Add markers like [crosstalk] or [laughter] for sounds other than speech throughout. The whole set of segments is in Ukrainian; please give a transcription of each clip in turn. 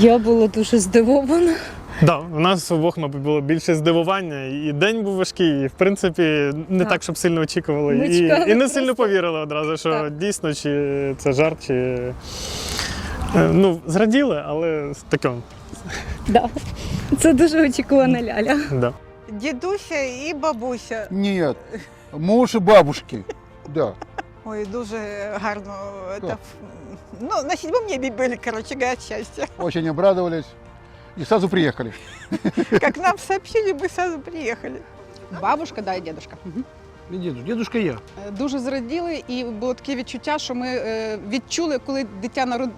Я була дуже здивована. Да, у нас обох, мабуть, було більше здивування, і день був важкий, і в принципі не Так. так, щоб сильно очікували. Ми і, чекали і не просто. сильно повірили одразу, що Так. дійсно, чи це жарт, чи. е, Ну, зраділи, але з таким. Да. Це дуже очікувана ляля. Да. Дідуся і бабуся. Нет, муж и бабушки. Да. Ой, дуже гарно. Хто? Это, ну, на седьмом небе были, короче говоря, от счастья. Очень обрадовались и сразу приехали. Как нам сообщили, мы сразу приехали. Бабушка, да, і дідушка. Не дідусь, дідушка я. Е, Дуже зраділи, і було таке відчуття, що ми е, відчули, коли дитя народ...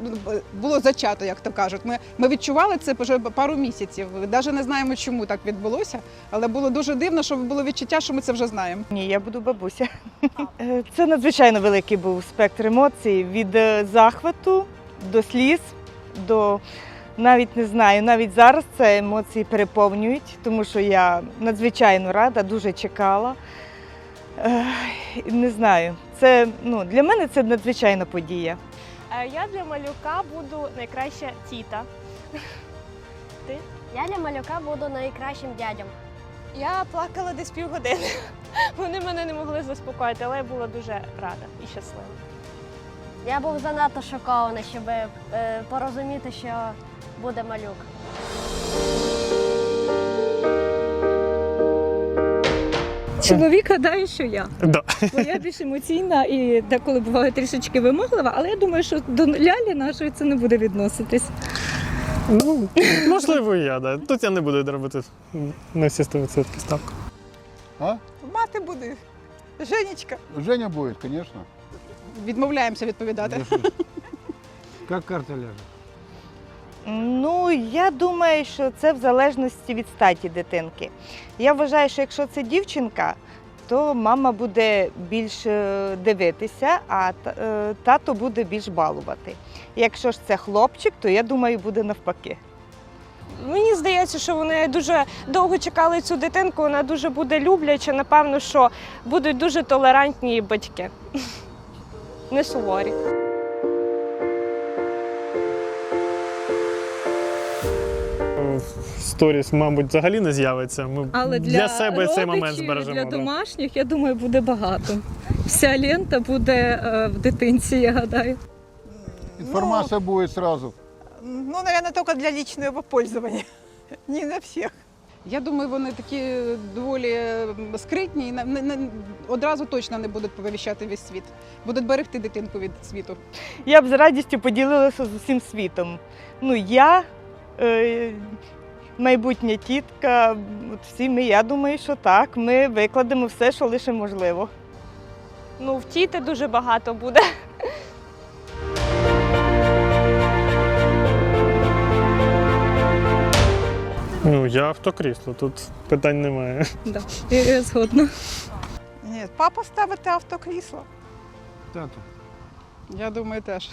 було зачато, як то кажуть. Ми, ми відчували це вже пару місяців. Навіть не знаємо, чому так відбулося, але було дуже дивно, що було відчуття, що ми це вже знаємо. Ні, я буду бабуся. [laughs] Це надзвичайно великий був спектр емоцій від е, захвату до сліз, до навіть не знаю, навіть зараз це емоції переповнюють, тому що я надзвичайно рада, дуже чекала. Не знаю, це ну, для мене це надзвичайна подія. Е, Я для малюка буду найкраща тіта. [laughs] Ти? Я для малюка буду найкращим дядям. Я плакала десь півгодини. [laughs] Вони мене не могли заспокоїти, але я була дуже рада і щаслива. Я був занадто шокований, щоб е, порозуміти, що буде малюк. Чоловік гадає, що я. Да. Бо я більш емоційна і деколи буваю трішечки вимоглива, але я думаю, що до лялі нашої це не буде відноситись. Ну, можливо, і я, да. Тут я не буду робити на всі 100% ставку. А? Мати буде. Женечка. Женя будет, конечно. Відмовляємося відповідати. Як карта ляже. Ну, я думаю, що це в залежності від статі дитинки. Я вважаю, що якщо це дівчинка, то мама буде більш е, дивитися, а е, тато буде більш балувати. Якщо ж це хлопчик, то я думаю, буде навпаки. Мені здається, що вони дуже довго чекали цю дитинку, вона дуже буде любляча. Напевно, що будуть дуже толерантні батьки. [laughs] Не суворі. Сторіс, мабуть, взагалі не з'явиться. Ми Але для, себе цей момент збережемо. Для домашніх, я думаю, буде багато. Вся лента буде е, в дитинці, я гадаю. Информация будет сразу. Ну, наверное, только для личного пользования. [laughs] Не на всех. Я думаю, вони такі доволі скритні і на- не- не- одразу точно не будуть повіщати весь світ. Будуть берегти дитинку від світу. Я б з радістю поділилася з усім світом. Ну, я, е, майбутня тітка, от всі ми, я думаю, що так. Ми викладемо все, що лише можливо. Ну, в тіти дуже багато буде. Ну, я автокрісло, тут питань немає. Да. Я, згодна. Нет, папа ставить автокрісло. Тато. Я думаю, теж.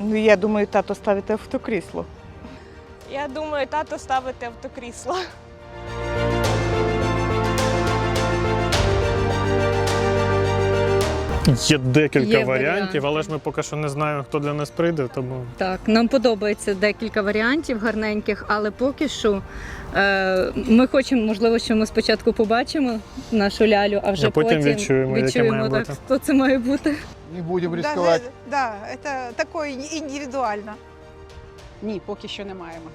Ну, я думаю, тато ставить автокрісло. Я думаю, тато ставити автокрісло. Є декілька Є варіантів, варіанти. але ж ми поки що не знаємо, хто для нас прийде, тому Так, нам подобається декілька варіантів гарненьких, але поки що е, ми хочемо, можливо, що ми спочатку побачимо нашу лялю, а вже А потім потім відчуємо, яке має так, бути. хто це має бути. Не будем Да, рисковать. Да, да, это такое індивідуально. Ні, поки що не маємо.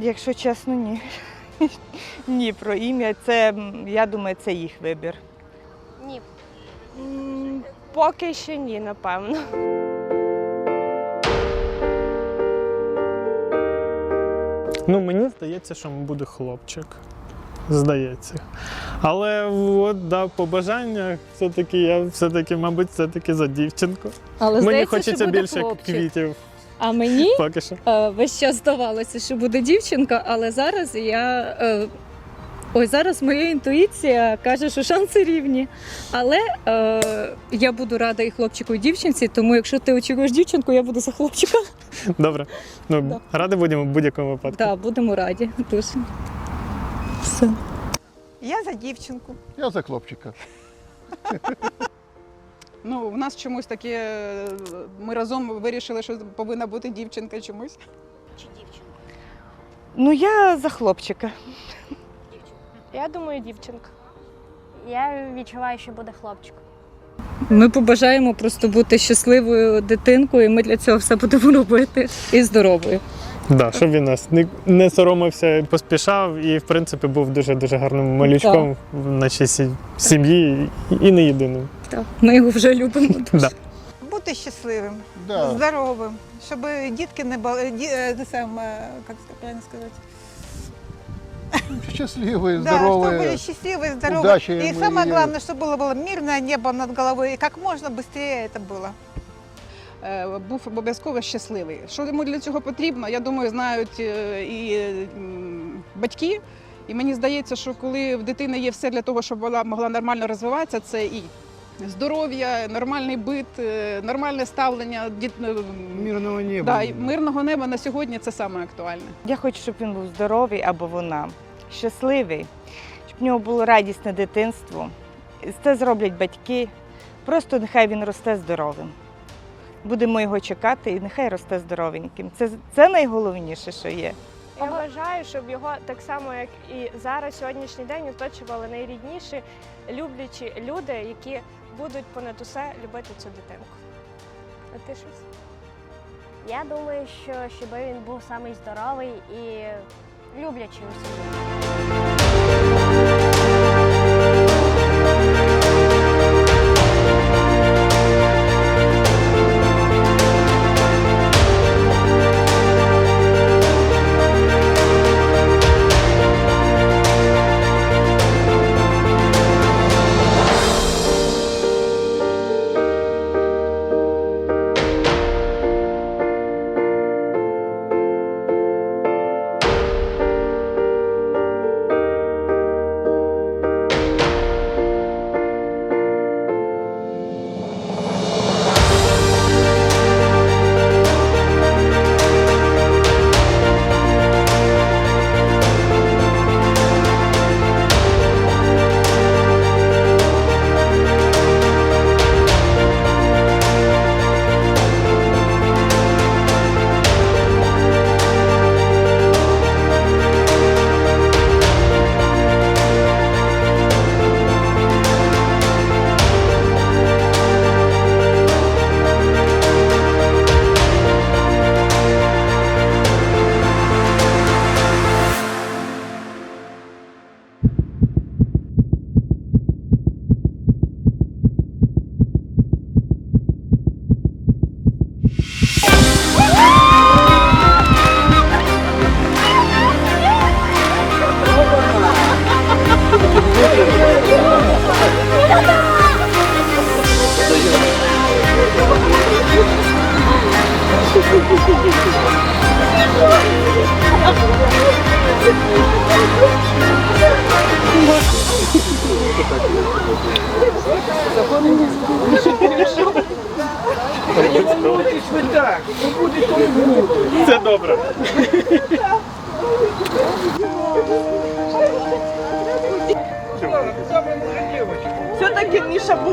Якщо чесно, ні. [laughs] Ні, про ім'я це, я думаю, це їх вибір. Ні. М, Поки що ні, напевно. ну мені здається, що буде хлопчик. Здається. Але от да, по бажаннях все-таки я все-таки, мабуть, все-таки за дівчинку. Але Мені здається, хочеться що буде більше хлопчик. квітів А мені поки що. е, весь час здавалося, що буде дівчинка, але зараз я. Е, Ой, зараз моя інтуїція каже, що шанси рівні. Але е, я буду рада і хлопчику, і дівчинці, тому якщо ти очікуєш дівчинку, я буду за хлопчика. Добре. Ну, Да. раді будемо в будь-якому випадку. Так, будемо раді. Дуже. Все. Я за дівчинку. Я за хлопчика. Ну, у нас чомусь таке, е, ми разом вирішили, що повинна бути дівчинка чомусь. Чи дівчинка? Ну, я за хлопчика. Я думаю, дівчинка. Я відчуваю, що буде хлопчик. Ми побажаємо просто бути щасливою дитинкою, і ми для цього все будемо робити і здоровою. Да, щоб він нас не, не соромився, поспішав і, в принципі, був дуже-дуже гарним малючком в нашій сі- сім'ї і не єдиним. Так, ми його вже любимо. дуже. Да. Бути щасливим, Да. здоровим, щоб дітки не були, ді- е, те саме, як це правильно сказати? Счастливые, Да, чтобы здоровые. были счастливые, здоровые. удачи и им, самое и- главное, чтобы было, было мирное небо над головой, и как можно быстрее это было. Е, Був обов'язково щасливий. Що йому для цього потрібно, я думаю, знають е, і батьки. І мені здається, що коли в дитини є все для того, щоб вона могла нормально розвиватися, це і здоров'я, нормальний бит, е, нормальне ставлення діт- Мирного неба. Да, мирного неба на сьогодні це саме актуальне. Я хочу, щоб він був здоровий або вона, щасливий, щоб в нього було радісне дитинство. Це зроблять батьки. Просто нехай він росте здоровим. Будемо його чекати і нехай росте здоровеньким. Це, це найголовніше, що є. Я бажаю, щоб його так само, як і зараз, сьогоднішній день, оточували найрідніші, люблячі люди, які будуть понад усе любити цю дитинку. А ти щось? Я думаю, що щоб він був самий здоровий і люблячий у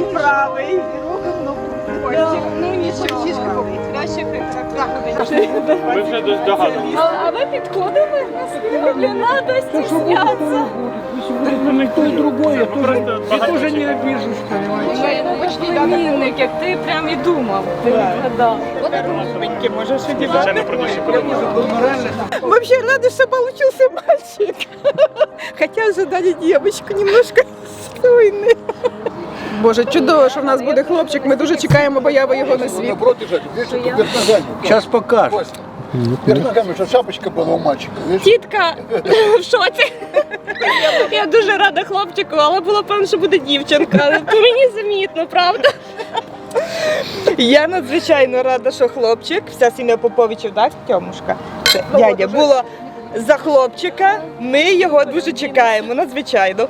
Міша був правий. Ну нічого. Ми вже догадуємося. А ви підходили? Не треба стіснятися. То и другое, я тоже, просто я багато тоже чого. не обижусь, понимаете. Племінник, як ти прям і думав. Ти вгадав. може, що Звичайно, про наші подобається. Морально Вообще рада, что получился мальчик. Хотя ожидали девочку немножко стойный. Боже, чудово, що в нас буде хлопчик. Ми дуже чекаємо появи його на світ. Наоборот держать, видишь, тут вверх ногами. Сейчас покажет. Вверх ногами, что шапочка была у мальчика. Видишь? Тітка в шоці. Я дуже рада хлопчику, але було певно, що буде дівчинка. Але По мені замітно, правда? Я надзвичайно рада, що хлопчик, вся сім'я Поповичів, так, Тьомушка, це дядя, було за хлопчика. Ми його дуже чекаємо, надзвичайно.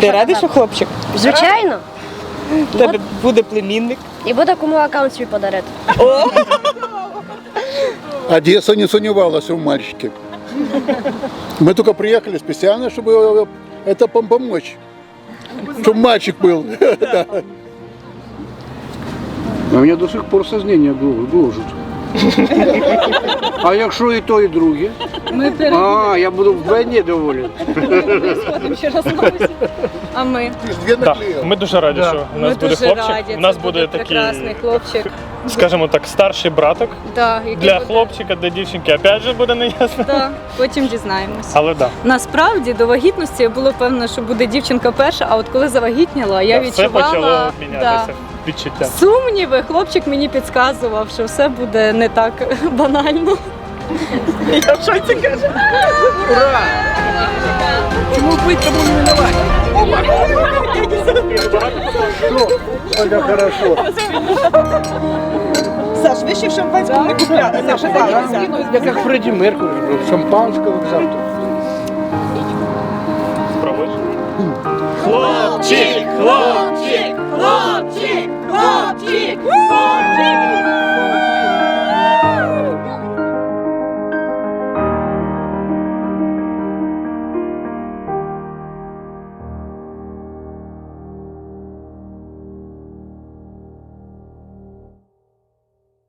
Ти радий, що хлопчик? Звичайно. У тебе буде племінник. І буде кому аккаунт свій подарити. О, Одесса не сомневалась в мальчике. Мы только приехали специально, чтобы это пом- помочь. Чтобы мальчик был. У меня до сих пор сознание глу- гложет. А якщо і то, і друге? Ми А, я буду ще раз на усі. А ми? Ж две Так, ми дуже раді, що у нас ми буде дуже хлопчик. раді. у нас Це буде такий, прекрасний хлопчик. скажімо так, старший браток Да, який для буде- хлопчика, для дівчинки. Опять же буде неясно. Да, потім дізнаємось. Але так. Насправді до вагітності я було певно, що буде дівчинка перша, а от коли завагітніла, я Да, все почало мінятися да, відчуття. сумніви. Хлопчик мені підказував, що все буде не так [laughs] банально. Я в шоці кажу. Ура! Чему быть, тому не виноват. Ольга, хорошо. Саш, ви ще в шампанському не купляли. Саша, Я как Фредди Меркури, шампанского завтра. Спробуєш? Хлопчик! Хлопчик! Хлопчик! Хлопчик! Хлопчик!